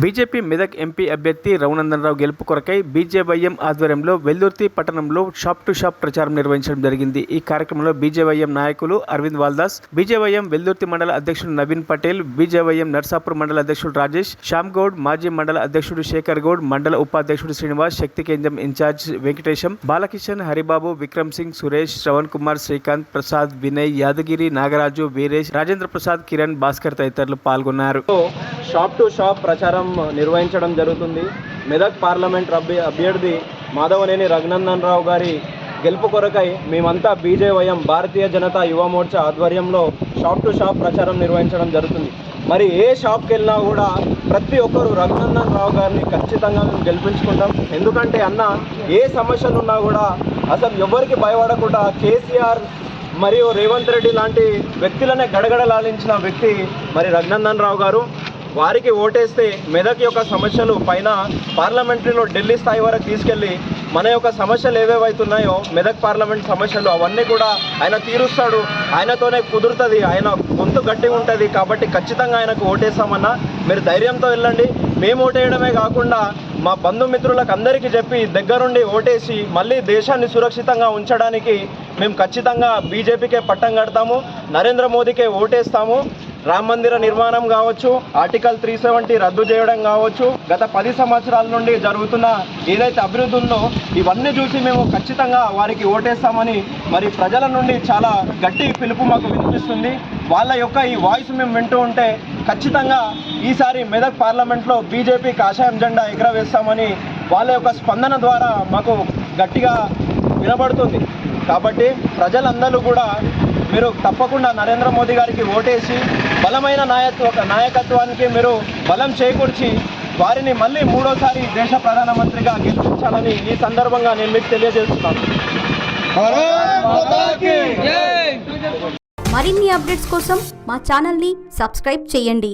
BJP Medak MP అభ్యర్థి రఘునందనరావు గెలుపు కొరకై బీజేవైఎం ఆధ్వర్యంలో వెల్దుర్తి పట్టణంలో షాప్ టు షాప్ ప్రచారం నిర్వహించడం జరిగింది. ఈ కార్యక్రమంలో బీజేవైఎం నాయకులు అరవింద్ వాల్దాస్ బీజేవైఎం వెల్దుర్తి మండల అధ్యక్షుడు నవీన్ పటేల్ బీజేవైఎం నర్సాపూర్ మండల అధ్యక్షుడు రాజేష్ శ్యామ్ గౌడ్ మాజీ మండల అధ్యక్షుడు శేఖర్ గౌడ్ మండల ఉపాధ్యక్షుడు శ్రీనివాస్ శక్తి కేంద్రం ఇన్ఛార్జ్ వెంకటేశం బాలకిషన్ హరిబాబు విక్రమ్ సింగ్ సురేష్ శ్రవణ్ కుమార్ శ్రీకాంత్ ప్రసాద్ వినయ్ యాదగిరి నాగరాజు వీరేష్ రాజేంద్ర ప్రసాద్ కిరణ్ భాస్కర్ తదితరులు పాల్గొన్నారు. షాప్ టు షాప్ ప్రచారం నిర్వహించడం జరుగుతుంది. మెదక్ పార్లమెంట్ అభ్య అభ్యర్థి మాధవనేని రఘునందన్ రావు గారి గెలుపు కొరకై మేమంతా బీజేవయం భారతీయ జనతా యువ మోర్చా ఆధ్వర్యంలో షాప్ టు షాప్ ప్రచారం నిర్వహించడం జరుగుతుంది. మరి ఏ షాప్కి వెళ్ళినా కూడా ప్రతి ఒక్కరు రఘునందన్ రావు గారిని ఖచ్చితంగా మేము గెలిపించుకుంటాం. ఎందుకంటే అన్న ఏ సమస్యలు ఉన్నా కూడా అసలు ఎవరికి భయపడకుండా కేసీఆర్ మరియు రేవంత్ రెడ్డి లాంటి వ్యక్తులనే గడగడలాడించిన వ్యక్తి మరి రఘునందన్ రావు గారు. వారికి ఓటేస్తే మెదక్ యొక్క సమస్యలు పైన పార్లమెంటరీలో ఢిల్లీ స్థాయి వరకు తీసుకెళ్ళి మన యొక్క సమస్యలు ఏవేవైతున్నాయో మెదక్ పార్లమెంట్ సమస్యలు అవన్నీ కూడా ఆయన తీరుస్తాడు. ఆయనతోనే కుదురుతుంది ఆయన గొంతు గట్టిగా ఉంటుంది కాబట్టి ఖచ్చితంగా ఆయనకు ఓటేస్తామన్నా మీరు ధైర్యంతో వెళ్ళండి. మేము ఓటేయడమే కాకుండా మా బంధుమిత్రులకు అందరికీ చెప్పి దగ్గరుండి ఓటేసి మళ్ళీ దేశాన్ని సురక్షితంగా ఉంచడానికి మేము ఖచ్చితంగా బీజేపీకే పట్టం కడతాము నరేంద్ర మోదీకే ఓటేస్తాము. రామ మందిర నిర్మాణం కావచ్చు ఆర్టికల్ త్రీ సెవెంటీ రద్దు చేయడం కావచ్చు గత పది సంవత్సరాల నుండి జరుగుతున్న ఏదైతే అభివృద్ధి ఉందో ఇవన్నీ చూసి మేము ఖచ్చితంగా వారికి ఓటేస్తామని మరి ప్రజల నుండి చాలా గట్టి పిలుపు మాకు వినిపిస్తుంది. వాళ్ళ యొక్క ఈ వాయిస్ మేము వింటూ ఉంటే ఖచ్చితంగా ఈసారి మెదక్ పార్లమెంట్లో బీజేపీ కాషాయం జెండా ఎగరవేస్తామని వాళ్ళ యొక్క స్పందన ద్వారా మాకు గట్టిగా వినబడుతుంది. కాబట్టి ప్రజలందరూ కూడా మీరు తప్పకుండా నరేంద్ర మోదీ గారికి ఓటేసి బలమైన నాయత్వ నాయకత్వానికి మీరు బలం చేకూర్చి వారిని మళ్ళీ మూడోసారి దేశ ప్రధానమంత్రిగా గెలిపించాలని ఈ సందర్భంగా నేను మీకు తెలియజేస్తున్నాను. మరిన్ని అప్డేట్స్ కోసం మా ఛానల్ని సబ్స్క్రైబ్ చేయండి.